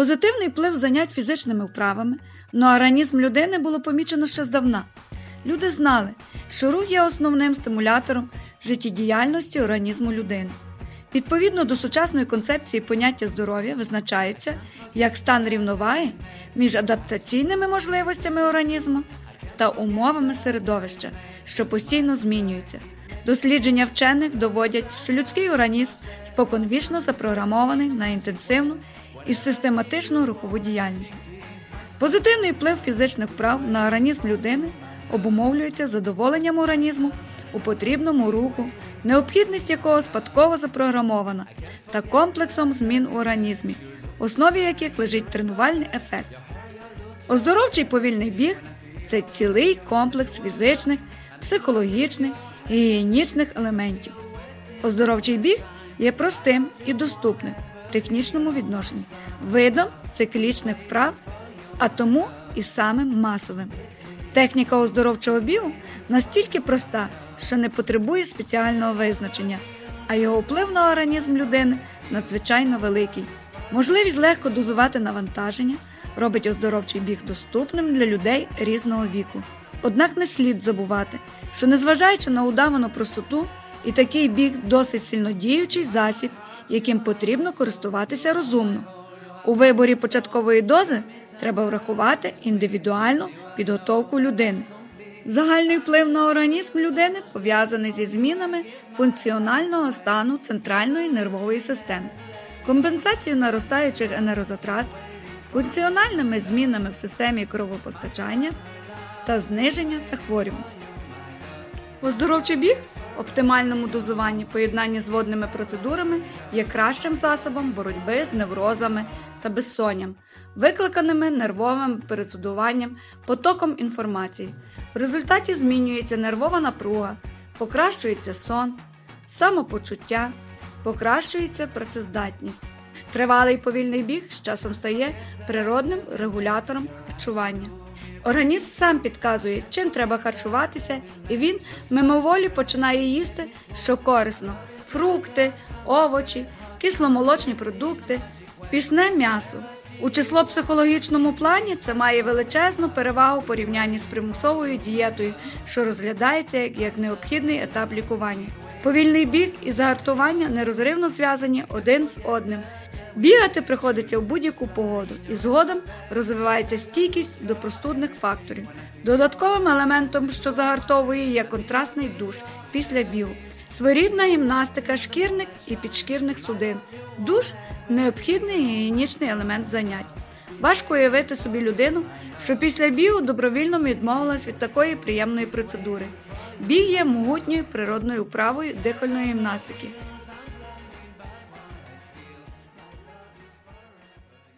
Позитивний вплив занять фізичними вправами на організм людини було помічено ще здавна. Люди знали, що рух є основним стимулятором життєдіяльності організму людини. Відповідно до сучасної концепції поняття здоров'я визначається як стан рівноваги між адаптаційними можливостями організму та умовами середовища, що постійно змінюються. Дослідження вчених доводять, що людський організм споконвічно запрограмований на інтенсивну і систематичну рухову діяльність. Позитивний вплив фізичних вправ на організм людини обумовлюється задоволенням організму у потрібному руху, необхідність якого спадково запрограмована, та комплексом змін у організмі, в основі яких лежить тренувальний ефект. Оздоровчий повільний біг це цілий комплекс фізичних, психологічних гігієнічних елементів. Оздоровчий біг є простим і доступним технічному відношенні, видом циклічних вправ, а тому і самим масовим. Техніка оздоровчого бігу настільки проста, що не потребує спеціального визначення, а його вплив на організм людини надзвичайно великий. Можливість легко дозувати навантаження робить оздоровчий біг доступним для людей різного віку. Однак не слід забувати, що незважаючи на удавану простоту, і такий біг досить сильнодіючий засіб, яким потрібно користуватися розумно. У виборі початкової дози треба врахувати індивідуальну підготовку людини. Загальний вплив на організм людини пов'язаний зі змінами функціонального стану центральної нервової системи, компенсацією наростаючих енергозатрат, функціональними змінами в системі кровопостачання та зниження захворюваності. Оздоровчий біг оптимальному дозуванні поєднання з водними процедурами є кращим засобом боротьби з неврозами та безсонням, викликаними нервовим пересудуванням, потоком інформації. В результаті змінюється нервова напруга, покращується сон, самопочуття, покращується працездатність. Тривалий повільний біг з часом стає природним регулятором харчування. Організм сам підказує, чим треба харчуватися, і він мимоволі починає їсти, що корисно: фрукти, овочі, кисломолочні продукти, пісне м'ясо. У число психологічному плані це має величезну перевагу в порівнянні з примусовою дієтою, що розглядається як, необхідний етап лікування. Повільний біг і загартування нерозривно зв'язані один з одним. Бігати приходиться в будь-яку погоду і згодом розвивається стійкість до простудних факторів. Додатковим елементом, що загартовує, є контрастний душ після бігу, своєрідна гімнастика шкірних і підшкірних судин. Душ необхідний гігієнічний елемент занять. Важко уявити собі людину, що після бігу добровільно відмовилась від такої приємної процедури. Біг є могутньою природною вправою дихальної гімнастики.